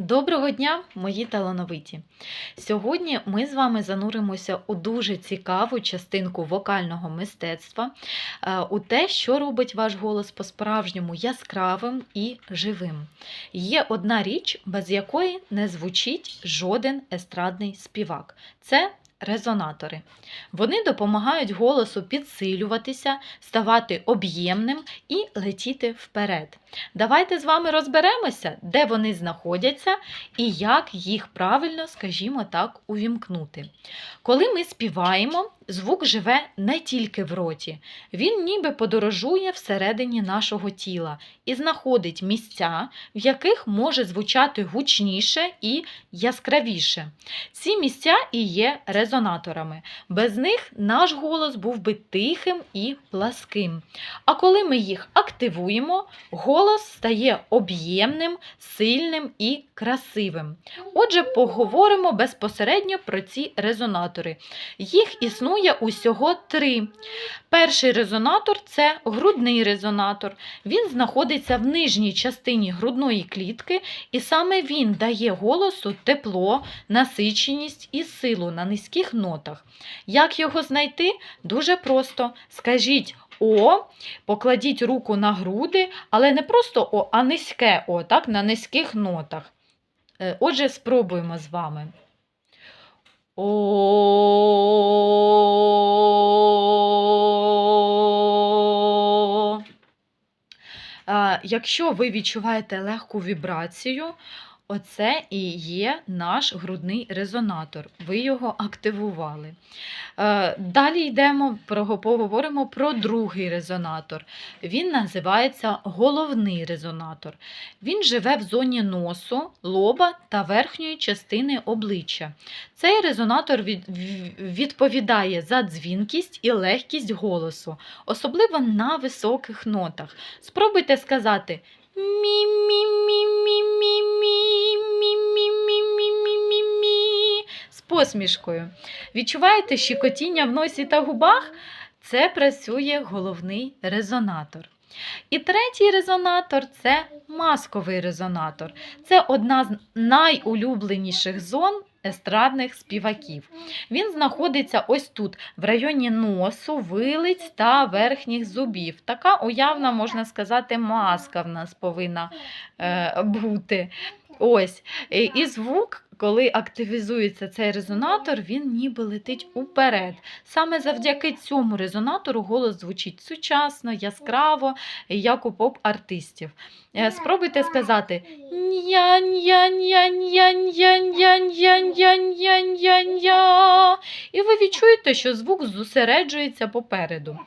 Доброго дня, мої талановиті! Сьогодні ми з вами зануримося у дуже цікаву частинку вокального мистецтва, е, у те, що робить ваш голос по-справжньому яскравим і живим. Є одна річ, без якої не звучить жоден естрадний співак. Це резонатори. Вони допомагають голосу підсилюватися, ставати об'ємним і летіти вперед. Давайте з вами розберемося, де вони знаходяться і як їх правильно, скажімо так, увімкнути. Коли ми співаємо, звук живе не тільки в роті, він ніби подорожує всередині нашого тіла і знаходить місця, в яких може звучати гучніше і яскравіше. Ці місця і є резонаторами. Без них наш голос був би тихим і пласким. А коли ми їх активуємо, голос стає об'ємним, сильним і красивим. Отже, поговоримо безпосередньо про ці резонатори. Їх існує усього три. Перший резонатор це грудний резонатор. Він знаходиться в нижній частині грудної клітки, і саме він дає голосу тепло, насиченість і силу на низьких нотах. Як його знайти? Дуже просто. Скажіть О, покладіть руку на груди, але не просто О, а низьке О, так, на низьких нотах. Е, Отже, спробуємо з вами. О. Якщо ви відчуваєте легку вібрацію, Оце і є наш грудний резонатор. Ви його активували. Е, далі йдемо, поговоримо про другий резонатор. Він називається головний резонатор. Він живе в зоні носу, лоба та верхньої частини обличчя. Цей резонатор відповідає за дзвінкість і легкість голосу, особливо на високих нотах. Спробуйте сказати мі мі мі посмішкою. Відчуваєте щекотіння в носі та губах? Це працює головний резонатор. І третій резонатор це масковий резонатор. Це одна з найулюбленіших зон естрадних співаків. Він знаходиться ось тут, в районі носу, вилиць та верхніх зубів. Така уявна, можна сказати, маска в нас повинна е, бути. Ось. І і звук, коли активізується цей резонатор, він ніби летить уперед. Саме завдяки цьому резонатору голос звучить сучасно, яскраво, як у поп-артистів. Е, Спробуйте сказати нянь-нянь-нянь-нянь-нянь-нянь-нянь-нянь-я. І ви відчуєте, що звук зосереджується попереду.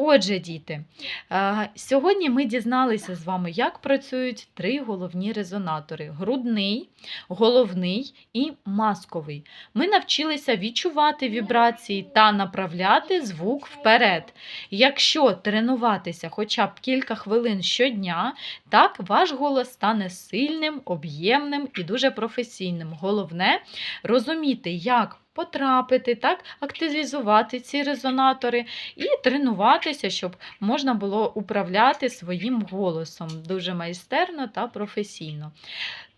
Отже, діти, е, сьогодні ми дізналися з вами, як працюють три головні резонатори: грудний, головний і масковий. Ми навчилися відчувати вібрації та направляти звук вперед. Якщо тренуватися хоча б кілька хвилин щодня, так ваш голос стане сильним, об'ємним і дуже професійним. Головне розуміти, як потрапити, так, активізувати ці резонатори і тренуватися, щоб можна було управляти своїм голосом дуже майстерно та професійно.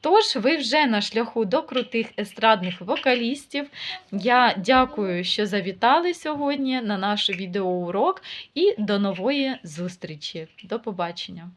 Тож, ви вже на шляху до крутих естрадних вокалістів. Я дякую, що завітали сьогодні на наш відеоурок і до нової зустрічі. До побачення!